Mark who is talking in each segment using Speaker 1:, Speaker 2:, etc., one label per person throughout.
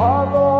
Speaker 1: Harlow.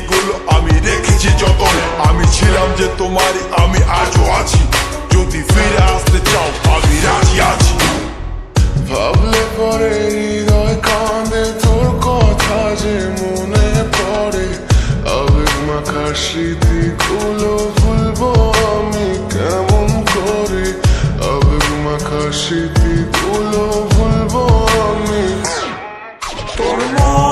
Speaker 2: স্মৃতিগুলো আমি রেখেছি যতনে। আমি ছিলাম যে তোমারই আমি আজও আছি। যদি ফিরে আসতে চাও আমি রাজি আছি।
Speaker 3: ভাবলে পরে হৃদয় কাঁদে তোর কথা যে মনে পড়ে। আবেগ মাখা স্মৃতিগুলো ভুলবো আমি কেমন করে? আবেগ মাখা স্মৃতিগুলো ভুলবো আমি।
Speaker 1: তোর মন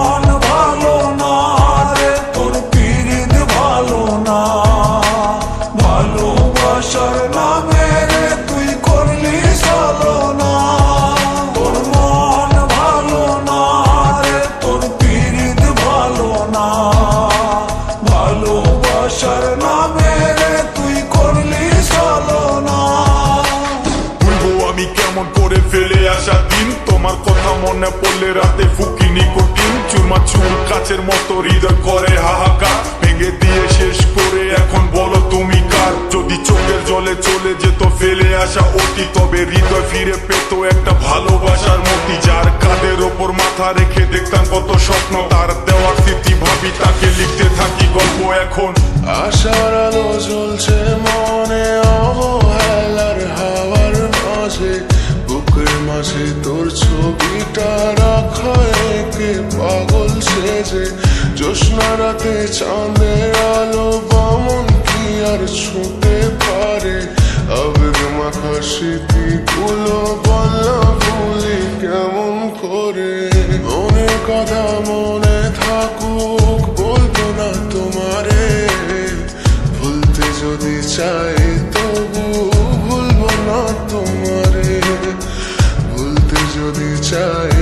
Speaker 2: কেমন করে ফেলে আসা দিন? তোমার কথা মনে পড়লে রাতে ফুকি নিকোটিন চুরমা চুর কাছের মতো হৃদয় করে হাহাকার। ভেঙে দিয়ে শেষ করে এখন বলো তুমি কার? যদি চোখের জলে চলে যেত ফেলে আসা অতি, তবে হৃদয় ফিরে পেত একটা ভালোবাসার মতি। যার কাদের ওপর মাথা রেখে দেখতাম কত স্বপ্ন। তার দেওয়ার স্মৃতি ভাবি, তাকে লিখতে থাকি গল্প এখন।
Speaker 3: আশার বুকের মাঝে তোর ছবিটা রাখা একে পাগল সেজে। জোস্না রাতে চাঁদের আলো বামন কি আর ছুঁতে পারে? আবেগ মাখা স্মৃতিগুলো যদি